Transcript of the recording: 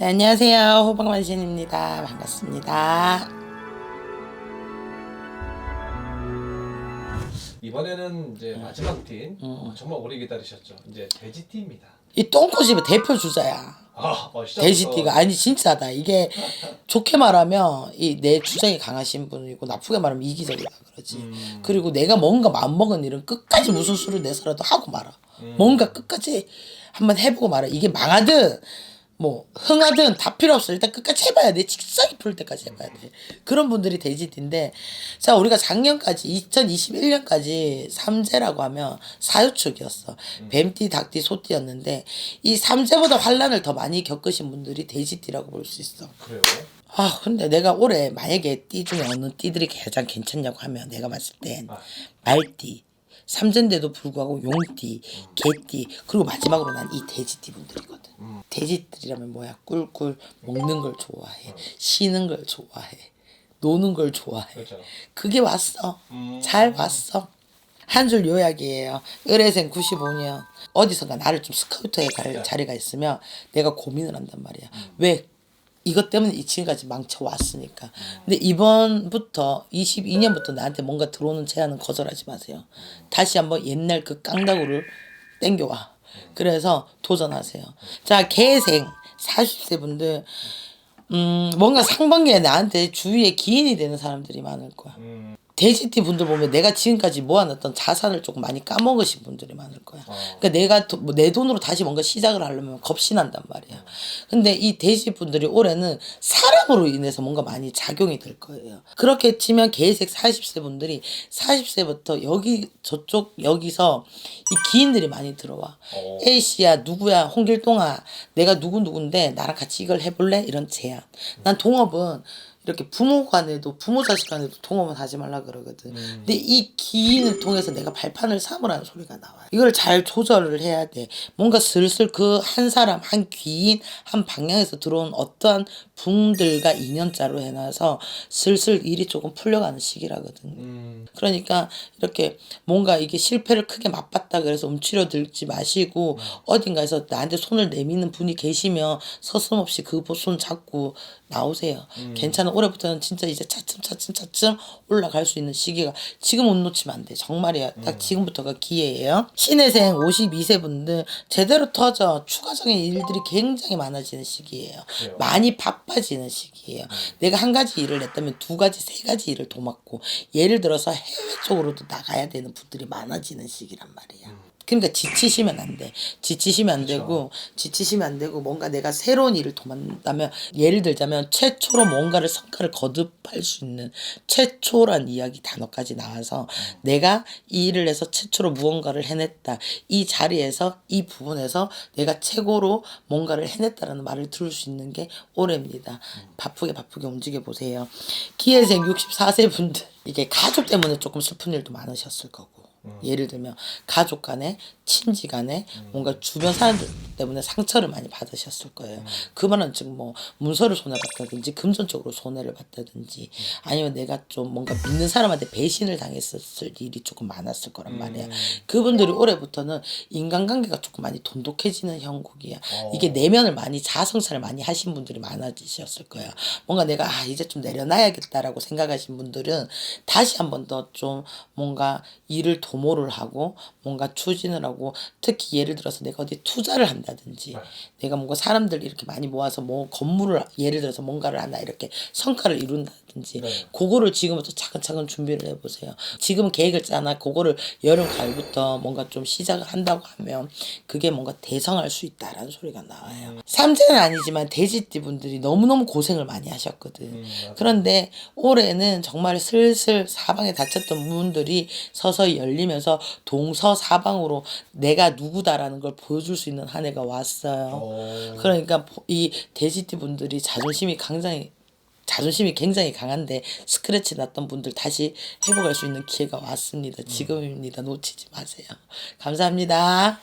안녕하세요. 호박만신입니다. 반갑습니다. 이번에는 이제 네. 마지막 팀 음. 어, 정말 오래 기다리셨죠. 이제 돼지띠입니다. 이 똥꼬집의 대표 주자야. 아, 어, 시작부터 돼지띠가 아니 진짜다. 이게 좋게 말하면 이 내 주장이 강하신 분이고 나쁘게 말하면 이기적이다 그러지. 음. 그리고 내가 뭔가 마음먹은 일은 끝까지 무슨 수를 내서라도 하고 말아. 음. 뭔가 끝까지 한번 해보고 말아. 이게 망하든 뭐 흥하든 다 필요 없어. 일단 끝까지 해봐야 돼. 직성이 풀 때까지 해봐야 돼. 그런 분들이 돼지띠인데 자 우리가 작년까지 2021년까지 삼재라고 하면 사유축이었어. 뱀띠, 닭띠, 소띠였는데 이 삼재보다 환란을 더 많이 겪으신 분들이 돼지띠라고 볼 수 있어. 그래요. 아 근데 내가 올해 만약에 띠 중에 어느 띠들이 가장 괜찮냐고 하면 내가 봤을 땐 아. 말띠 삼재인데도 불구하고 용띠 개띠 그리고 마지막으로 난 이 돼지띠 분들이거든 돼지들이라면 뭐야? 꿀꿀 먹는 걸 좋아해. 쉬는 걸 좋아해. 노는 걸 좋아해. 그렇죠. 그게 왔어. 음. 잘 왔어. 한 줄 요약이에요. 의뢰생 95년. 어디선가 나를 좀 스카우트해 갈 자리가 있으면 내가 고민을 한단 말이야. 왜? 이것 때문에 이 지금까지 망쳐왔으니까. 근데 이번부터 22년부터 나한테 뭔가 들어오는 제안은 거절하지 마세요. 다시 한번 옛날 그 깡다구를 땡겨와. 그래서 도전하세요. 자, 개생 40세 분들 음, 뭔가 상반기에 나한테 주위에 기인이 되는 사람들이 많을 거야. 음, 돼지띠 분들 보면 내가 지금까지 모아놨던 자산을 조금 많이 까먹으신 분들이 많을 거야. 그러니까 내가 도- 뭐 내 돈으로 다시 뭔가 시작을 하려면 겁이 난단 말이야. 근데 이 돼지 분들이 올해는 사람으로 인해서 뭔가 많이 작용이 될 거예요. 그렇게 치면 계색 40세 분들이 40세부터 여기 저쪽 여기서 이 기인들이 많이 들어와. 어. A씨야 누구야 홍길동아 내가 누구 누군데 나랑 같이 이걸 해볼래? 이런 제안. 난 동업은 이렇게 부모 간에도 부모 자식 간에도 동업은 하지 말라 그러거든. 근데 이 기인을 통해서 내가 발판을 삼으라는 소리가 나와요. 이걸 잘 조절을 해야 돼. 뭔가 슬슬 그 한 사람, 한 귀인, 한 방향에서 들어온 어떠한 분들과 인연자로 해놔서 슬슬 일이 조금 풀려가는 시기라거든. 음, 그러니까 이렇게 뭔가 이게 실패를 크게 맛봤다 그래서 움츠려들지 마시고 어딘가에서 나한테 손을 내미는 분이 계시면 서슴없이 그 손 잡고 나오세요. 괜찮아. 올해부터는 진짜 이제 차츰 차츰 차츰 올라갈 수 있는 시기가 지금 못 놓치면 안 돼. 정말이야. 딱 지금부터가 기회예요. 신혜생 52세 분들 제대로 터져 추가적인 일들이 굉장히 많아지는 시기예요. 그래요. 많이 바빠지는 시기예요. 내가 한 가지 일을 냈다면 두 가지, 세 가지 일을 도맡고 예를 들어서 해외 쪽으로도 나가야 되는 분들이 많아지는 시기란 말이야. 그러니까 지치시면 안 돼. 지치시면 안 되고 지치시면 안 되고 뭔가 내가 새로운 일을 도맡다면 예를 들자면 최초로 뭔가를 성과를 거듭할 수 있는 최초란 이야기 단어까지 나와서 내가 이 일을 해서 최초로 무언가를 해냈다. 이 자리에서 이 부분에서 내가 최고로 뭔가를 해냈다라는 말을 들을 수 있는 게 올해입니다. 바쁘게 바쁘게 움직여 보세요. 기회생 64세 분들 이게 가족 때문에 조금 슬픈 일도 많으셨을 거고. 예를 들면 가족 간에 친지 간에 뭔가 주변 사람들 때문에 상처를 많이 받으셨을 거예요. 그 말은 지금 뭐 문서를 손해봤다든지 금전적으로 손해를 봤다든지 아니면 내가 좀 뭔가 믿는 사람한테 배신을 당했었을 일이 조금 많았을 거란 말이야. 그분들이 올해부터는 인간관계가 조금 많이 돈독해지는 형국이야. 이게 내면을 많이 자성찰을 많이 하신 분들이 많아지셨을 거예요. 뭔가 내가 아 이제 좀 내려놔야겠다라고 생각하신 분들은 다시 한 번 더 좀 뭔가 일을 도모를 하고 뭔가 추진을 하고 특히 예를 들어서 내가 어디 투자를 한다든지 내가 뭔가 사람들 이렇게 많이 모아서 뭐 건물을 예를 들어서 뭔가를 하나 이렇게 성과를 이룬다든지 네. 그거를 지금부터 차근차근 준비를 해보세요. 지금은 계획을 짜나 그거를 여름 가을부터 뭔가 좀 시작을 한다고 하면 그게 뭔가 대성할 수 있다라는 소리가 나와요. 삼재는 아니지만 돼지띠 분들이 너무너무 고생을 많이 하셨거든. 맞아요. 그런데 올해는 정말 슬슬 사방에 닫혔던 문들이 서서히 열리 면서 동서사방으로 내가 누구다라는 걸 보여줄 수 있는 한 해가 왔어요. 어, 그러니까 이 돼지띠 분들이 자존심이 굉장히 자존심이 굉장히 강한데 스크래치 났던 분들 다시 회복할 수 있는 기회가 왔습니다. 지금입니다. 놓치지 마세요. 감사합니다.